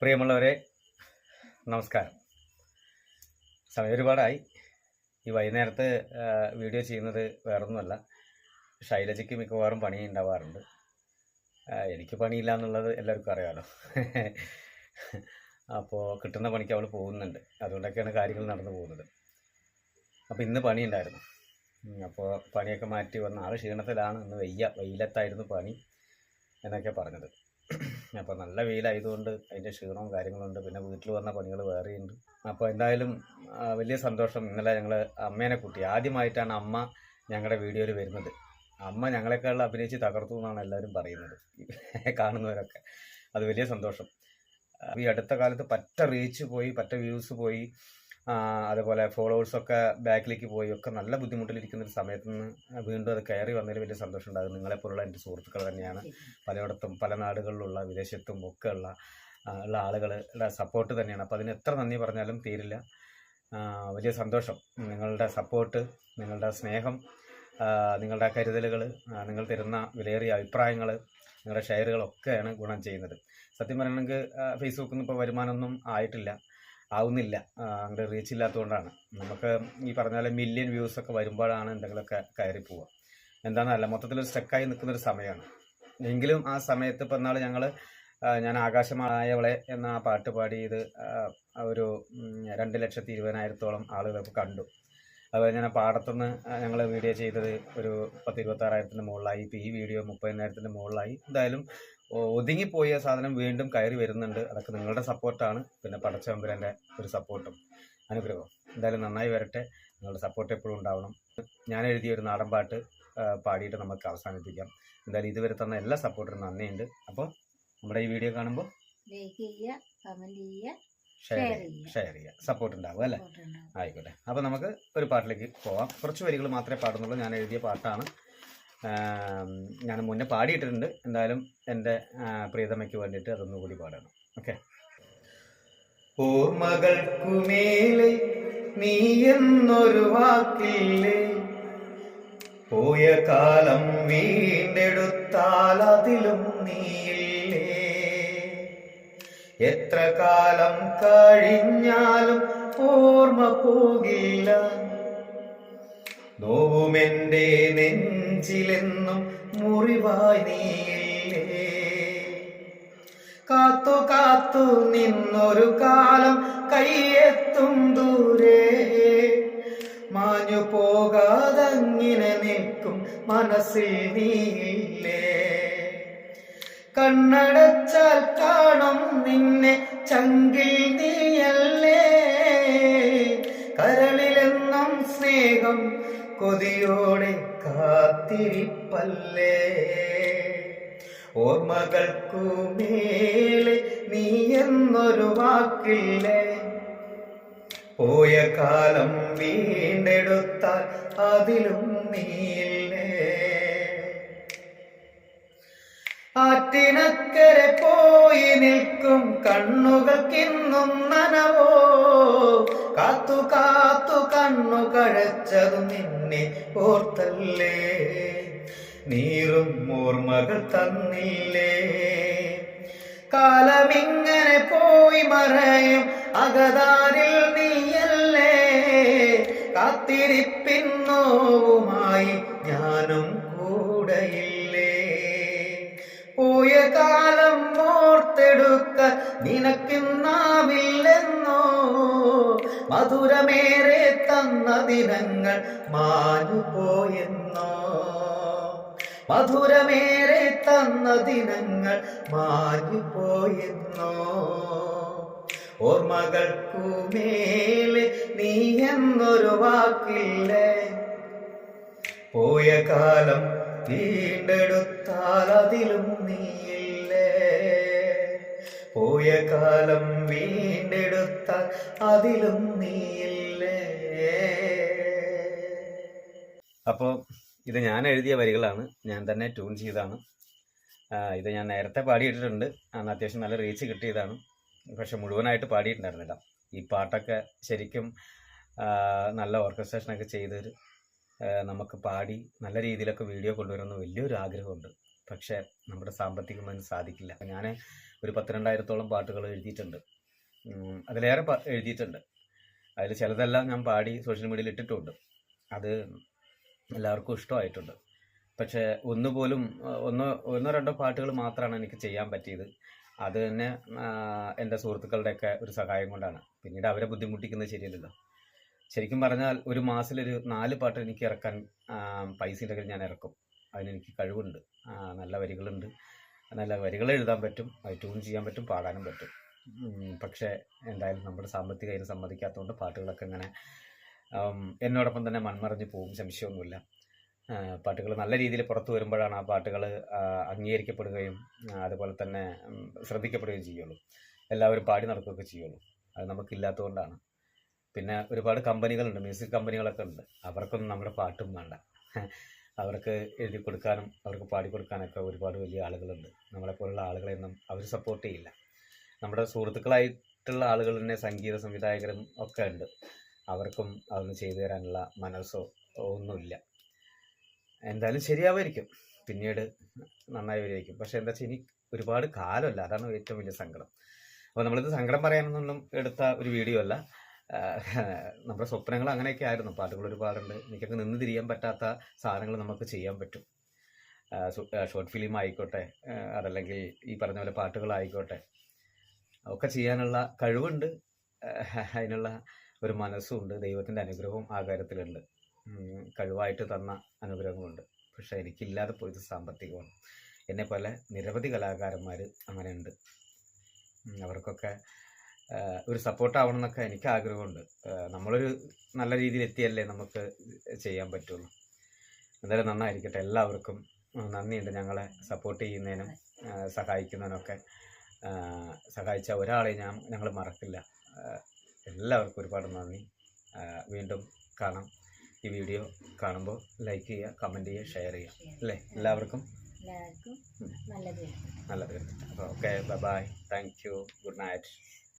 പ്രിയമുള്ളവരെ നമസ്കാരം. സമയം ഒരുപാടായി. ഈ വൈകുന്നേരത്ത് വീഡിയോ ചെയ്യുന്നത് വേറൊന്നുമല്ല. ശൈലജയ്ക്ക് മിക്കവാറും പണി ഉണ്ടാവാറുണ്ട്. എനിക്ക് പണിയില്ല എന്നുള്ളത് എല്ലാവർക്കും അറിയാമല്ലോ അപ്പോൾ കിട്ടുന്ന പണിക്ക് അവൾ പോകുന്നുണ്ട്. അതുകൊണ്ടൊക്കെയാണ് കാര്യങ്ങൾ നടന്നു പോകുന്നത്. അപ്പോൾ ഇന്ന് പണിയുണ്ടായിരുന്നു. അപ്പോൾ പണിയൊക്കെ മാറ്റി വന്ന ആൾ ക്ഷീണത്തിലാണ്. ഇന്ന് വെയ്യ വെയിലത്തായിരുന്നു പണി എന്നൊക്കെ പറഞ്ഞത്. അപ്പോൾ നല്ല വെയിലായതുകൊണ്ട് അതിന്റെ ക്ഷീണവും കാര്യങ്ങളുണ്ട്. പിന്നെ വീട്ടിൽ വന്ന പണികൾ വേറെയുണ്ട്. അപ്പോൾ എന്തായാലും വലിയ സന്തോഷം ഇന്നലെ ഞങ്ങൾ അമ്മേനെ കൂട്ടി. ആദ്യമായിട്ടാണ് അമ്മ ഞങ്ങളുടെ വീഡിയോയിൽ വരുന്നത്. അമ്മ ഞങ്ങളെക്കാൾ അഭിനയിച്ച് തകർത്തു എന്നാണ് എല്ലാവരും പറയുന്നത്. കാണുന്നവരൊക്കെ. അത് വലിയ സന്തോഷം. ഈ അടുത്ത കാലത്ത് പറ്റ റീച്ച് പോയി പറ്റ വ്യൂസ് പോയി. അതുപോലെ ഫോളോവേഴ്സൊക്കെ ബാക്കിലേക്ക് പോയി ഒക്കെ നല്ല ബുദ്ധിമുട്ടിലിരിക്കുന്ന ഒരു സമയത്ത് നിന്ന് വീണ്ടും അത് കയറി വന്നതിൽ വലിയ സന്തോഷം ഉണ്ടാകും. നിങ്ങളെപ്പോലുള്ള എന്റെ സുഹൃത്തുക്കൾ തന്നെയാണ്. പലയിടത്തും പല നാടുകളിലുള്ള വിദേശത്തും ഒക്കെ ഉള്ള ഉള്ള ആളുകളുടെ സപ്പോർട്ട് തന്നെയാണ്. അപ്പോൾ അതിന് എത്ര നന്ദി പറഞ്ഞാലും തീരില്ല. വലിയ സന്തോഷം. നിങ്ങളുടെ സപ്പോർട്ട് നിങ്ങളുടെ സ്നേഹം നിങ്ങളുടെ കരുതലുകൾ നിങ്ങൾ തരുന്ന വിലയേറിയ അഭിപ്രായങ്ങൾ നിങ്ങളുടെ ഷെയറുകളൊക്കെയാണ് ഗുണം ചെയ്യുന്നത്. സത്യം പറയണമെങ്കിൽ ഫേസ്ബുക്കിൽ നിന്ന് ഇപ്പോൾ വരുമാനമൊന്നും ആയിട്ടില്ല. ആവുന്നില്ല. അങ്ങനെ റീച്ച് ഇല്ലാത്തതുകൊണ്ടാണ്. നമുക്ക് ഈ പറഞ്ഞ പോലെ മില്യൺ വ്യൂസ് ഒക്കെ വരുമ്പോഴാണ് എന്തെങ്കിലുമൊക്കെ കയറി പോവുക. എന്താണെന്നല്ല മൊത്തത്തിൽ സ്റ്റക്കായി നിൽക്കുന്ന ഒരു സമയമാണ്. എങ്കിലും ആ സമയത്ത് ഇപ്പം എന്നാൽ ഞങ്ങൾ ഞാൻ ആകാശമായവളെ എന്ന ആ പാട്ട് പാടിയത് ഒരു രണ്ട് ലക്ഷത്തി ഇരുപതിനായിരത്തോളം ആളുകളൊക്കെ കണ്ടു. അതുപോലെ ഞാൻ പാടത്തുനിന്ന് ഞങ്ങൾ വീഡിയോ ചെയ്തത് ഒരു പത്ത് ഇരുപത്താറായിരത്തിന്റെ മുകളിലായി. ഇപ്പോൾ ഈ വീഡിയോ മുപ്പതിനായിരത്തിന്റെ മുകളിലായി. എന്തായാലും ഒതുങ്ങിപ്പോയ സാധനം വീണ്ടും കയറി വരുന്നുണ്ട്. അതൊക്കെ നിങ്ങളുടെ സപ്പോർട്ടാണ്. പിന്നെ പടച്ചവമ്പുരന്റെ ഒരു സപ്പോർട്ടും അനുഗ്രഹവും. എന്തായാലും നന്നായി വരട്ടെ. നിങ്ങളുടെ സപ്പോർട്ട് എപ്പോഴും ഉണ്ടാവണം. ഞാൻ എഴുതിയ ഒരു നാടൻ പാട്ട് പാടിയിട്ട് നമുക്ക് അവസാനിപ്പിക്കാം. എന്തായാലും ഇതുവരെ തന്ന എല്ലാ സപ്പോർട്ടിനും നന്ദിയുണ്ട്. അപ്പോൾ നമ്മുടെ ഈ വീഡിയോ കാണുമ്പോൾ ലൈക്ക് ചെയ്യുക കമന്റ് ചെയ്യുക. ഷെയർ ഷെയർ ചെയ്യുക ചെയ്യുക ഷെയർ ചെയ്യുക സപ്പോർട്ട് ഉണ്ടാവും അല്ലേ? ആയിക്കോട്ടെ. അപ്പോൾ നമുക്ക് ഒരു പാട്ടിലേക്ക് പോവാം. കുറച്ച് വരികൾ മാത്രമേ പാടുന്നുള്ളൂ. ഞാൻ എഴുതിയ പാട്ടാണ്. ഞാൻ മുന്നേ പാടിയിട്ടുണ്ട് എന്തായാലും എന്റെ പ്രിയതമയ്ക്ക് വേണ്ടിയിട്ട് അതൊന്നും കൂടി പാടണം. ഓക്കെ? ഓർമ്മകൾക്കുമേലെ നീ എന്നൊരു വാക്കില്ലേ? പോയ കാലം വീണ്ടെടുത്താൽ അതിലും നീയില്ലേ? എത്ര കാലം കഴിഞ്ഞാലും ഓർമ്മ പോകില്ല. നോവുമെന്റെ നെഞ്ചിലെന്നും മുറിവായി നീയില്ലേ. കാത്തു കാത്തു നിന്നൊരു കാലം കയ്യെത്തും ദൂരെ. മാഞ്ഞു പോകാതങ്ങിനെ നിൽക്കും മനസ്സിൽ നീയില്ലേ. കണ്ണടച്ചാൽ കാണും നിന്നെ ചങ്കിൽ നീയല്ലേ. കരളിലെന്നും സ്നേഹം കൊതിയോടെ കാത്തിരിപ്പല്ലേ. ഓർമ്മകൾക്കു മേലെ നീ എന്നൊരു വാക്കില്ലേ. പോയ കാലം വീണ്ടെടുത്താൽ അതിലും നീയില്ലേ. കണ്ണുകൾക്കിന്നും നനവോ? കാത്തു കാത്തു കണ്ണു കഴച്ചതു നിന്നെ ഓർത്തല്ലേ? നീറും ഓർമ്മകൾ തന്നില്ലേ? കാലമിങ്ങനെ പോയി മറയും അകതാരിൽ നീയല്ലേ? കാത്തിരിപ്പിന്നോവുമായി ഞാനും കൂടെയില്ലേ. പോയ കാലം ഓർത്തെടുക്ക നിനക്കിന്നാവില്ലെന്നോ മധുരമേറെ തന്ന ദിനങ്ങൾ മാഞ്ഞു പോയെന്നോ മധുരമേറെ തന്ന ദിനങ്ങൾ മാഞ്ഞു പോയെന്നോ ഓർമ്മകൾക്കു മേലെ നീ എന്നൊരു വാക്കില്ലേ? പോയ കാലം വീണ്ടെടുത്താൽ അതിലും നീയില്ലേ? പോയ കാലം വീണ്ടെടുത്താൽ അതിലും നീയില്ലേ? അപ്പോൾ ഇത് ഞാൻ എഴുതിയ വരികളാണ്. ഞാൻ തന്നെ ട്യൂൺ ചെയ്താണ് ഇത് ഞാൻ നേരത്തെ പാടിയിട്ടിട്ടുണ്ട്. അന്ന് അത്യാവശ്യം നല്ല റീച്ച് കിട്ടിയതാണ്. പക്ഷെ മുഴുവനായിട്ട് പാടിയിട്ടുണ്ടായിരുന്നില്ല. ഈ പാട്ടൊക്കെ ശരിക്കും നല്ല ഓർക്കസ്ട്രേഷനൊക്കെ ചെയ്തൊരു നമുക്ക് പാടി നല്ല രീതിയിലൊക്കെ വീഡിയോ കൊണ്ടുവരുന്ന വലിയൊരു ആഗ്രഹമുണ്ട്. പക്ഷേ നമ്മുടെ സാമ്പത്തികമായി സാധിക്കില്ല. ഞാൻ ഒരു പത്തിരണ്ടായിരത്തോളം പാട്ടുകൾ എഴുതിയിട്ടുണ്ട്. അതിലേറെ എഴുതിയിട്ടുണ്ട്. അതിൽ ചിലതെല്ലാം ഞാൻ പാടി സോഷ്യൽ മീഡിയയിൽ ഇട്ടിട്ടുണ്ട്. അത് എല്ലാവർക്കും ഇഷ്ടമായിട്ടുണ്ട്. പക്ഷേ ഒന്നുപോലും ഒന്നോ ഒന്നോ രണ്ടോ പാട്ടുകൾ മാത്രമാണ് എനിക്ക് ചെയ്യാൻ പറ്റിയത്. അത് തന്നെ എന്റെ സുഹൃത്തുക്കളുടെയൊക്കെ ഒരു സഹായം കൊണ്ടാണ്. പിന്നീട് അവരെ ബുദ്ധിമുട്ടിക്കുന്നത് ശരിയല്ലല്ലോ. ശരിക്കും പറഞ്ഞാൽ ഒരു മാസത്തിലൊരു നാല് പാട്ട് എനിക്ക് ഇറക്കാൻ പൈസ ഉണ്ടെങ്കിൽ ഞാൻ ഇറക്കും. അതിനെനിക്ക് കഴിവുണ്ട്. നല്ല വരികളുണ്ട്. നല്ല വരികൾ എഴുതാൻ പറ്റും. അത് ട്യൂൺ ചെയ്യാൻ പറ്റും പാടാനും പറ്റും. പക്ഷേ എന്തായാലും നമ്മുടെ സാമ്പത്തിക അതിന് സമ്മതിക്കാത്തതുകൊണ്ട് പാട്ടുകളൊക്കെ ഇങ്ങനെ എന്നോടൊപ്പം തന്നെ മൺമറഞ്ഞു പോകും സംശയമൊന്നുമില്ല. പാട്ടുകൾ നല്ല രീതിയിൽ പുറത്തു വരുമ്പോഴാണ് ആ പാട്ടുകൾ അംഗീകരിക്കപ്പെടുകയും അതുപോലെ തന്നെ ശ്രദ്ധിക്കപ്പെടുകയും ചെയ്യുള്ളൂ. എല്ലാവരും പാടി നടക്കുകയൊക്കെ ചെയ്യുള്ളൂ. അത് നമുക്കില്ലാത്തതുകൊണ്ടാണ്. പിന്നെ ഒരുപാട് കമ്പനികളുണ്ട് മ്യൂസിക് കമ്പനികളൊക്കെ ഉണ്ട്. അവർക്കൊന്നും നമ്മുടെ പാട്ടും വേണ്ട. അവർക്ക് എഴുതി കൊടുക്കാനും അവർക്ക് പാടി കൊടുക്കാനൊക്കെ ഒരുപാട് വലിയ ആളുകളുണ്ട്. നമ്മളെപ്പോലുള്ള ആളുകളെയൊന്നും അവർ സപ്പോർട്ട് ചെയ്യില്ല. നമ്മുടെ സുഹൃത്തുക്കളായിട്ടുള്ള ആളുകൾ തന്നെ സംഗീത സംവിധായകരും ഒക്കെ ഉണ്ട്. അവർക്കും അതൊന്നും ചെയ്തു തരാനുള്ള മനസ്സോ ഒന്നുമില്ല. എന്തായാലും ശരിയാവുമായിരിക്കും പിന്നീട് നന്നായി വരുമായിരിക്കും പക്ഷെ എന്താ വെച്ചാൽ ഇനി ഒരുപാട് കാലമല്ല. അതാണ് ഏറ്റവും വലിയ സങ്കടം. അപ്പോൾ നമ്മളിത് സങ്കടം പറയാനൊന്നും എടുത്ത ഒരു വീഡിയോ അല്ല. നമ്മുടെ സ്വപ്നങ്ങൾ അങ്ങനെയൊക്കെ ആയിരുന്നു പാട്ടുകൾ ഒരുപാടുണ്ട്. എനിക്കൊക്കെ നിന്ന് തിരിയാൻ പറ്റാത്ത സാധനങ്ങൾ നമുക്ക് ചെയ്യാൻ പറ്റും. ഷോർട്ട് ഫിലിം ആയിക്കോട്ടെ അതല്ലെങ്കിൽ ഈ പറഞ്ഞ പോലെ പാട്ടുകളായിക്കോട്ടെ ഒക്കെ ചെയ്യാനുള്ള കഴിവുണ്ട്. അതിനുള്ള ഒരു മനസ്സുണ്ട്. ദൈവത്തിന്റെ അനുഗ്രഹവും ആ കാര്യത്തിലുണ്ട്. കഴിവായിട്ട് തന്ന അനുഗ്രഹങ്ങളുണ്ട് പക്ഷേ എനിക്കില്ലാതെ പോയത് സാമ്പത്തികമാണ്. എന്നെ പോലെ നിരവധി കലാകാരന്മാർ അങ്ങനെയുണ്ട്. അവർക്കൊക്കെ ഒരു സപ്പോർട്ട് ആവണം എന്നൊക്കെ എനിക്ക് ആഗ്രഹമുണ്ട്. നമ്മളൊരു നല്ല രീതിയിൽ എത്തിയല്ലേ നമുക്ക് ചെയ്യാൻ പറ്റുള്ളൂ. എന്തായാലും നന്നായിരിക്കട്ടെ. എല്ലാവർക്കും നന്ദിയുണ്ട് ഞങ്ങളെ സപ്പോർട്ട് ചെയ്യുന്നതിനും സഹായിക്കുന്നതിനൊക്കെ. സഹായിച്ച ഒരാളെ ഞാൻ ഞങ്ങൾ മറക്കില്ല. എല്ലാവർക്കും ഒരുപാട് നന്ദി. വീണ്ടും കാണാം. ഈ വീഡിയോ കാണുമ്പോൾ ലൈക്ക് ചെയ്യുക കമന്റ് ചെയ്യുക ഷെയർ ചെയ്യുക. അല്ലേ? എല്ലാവർക്കും നല്ലത് നല്ലത് അപ്പോൾ okay bye bye thank you good night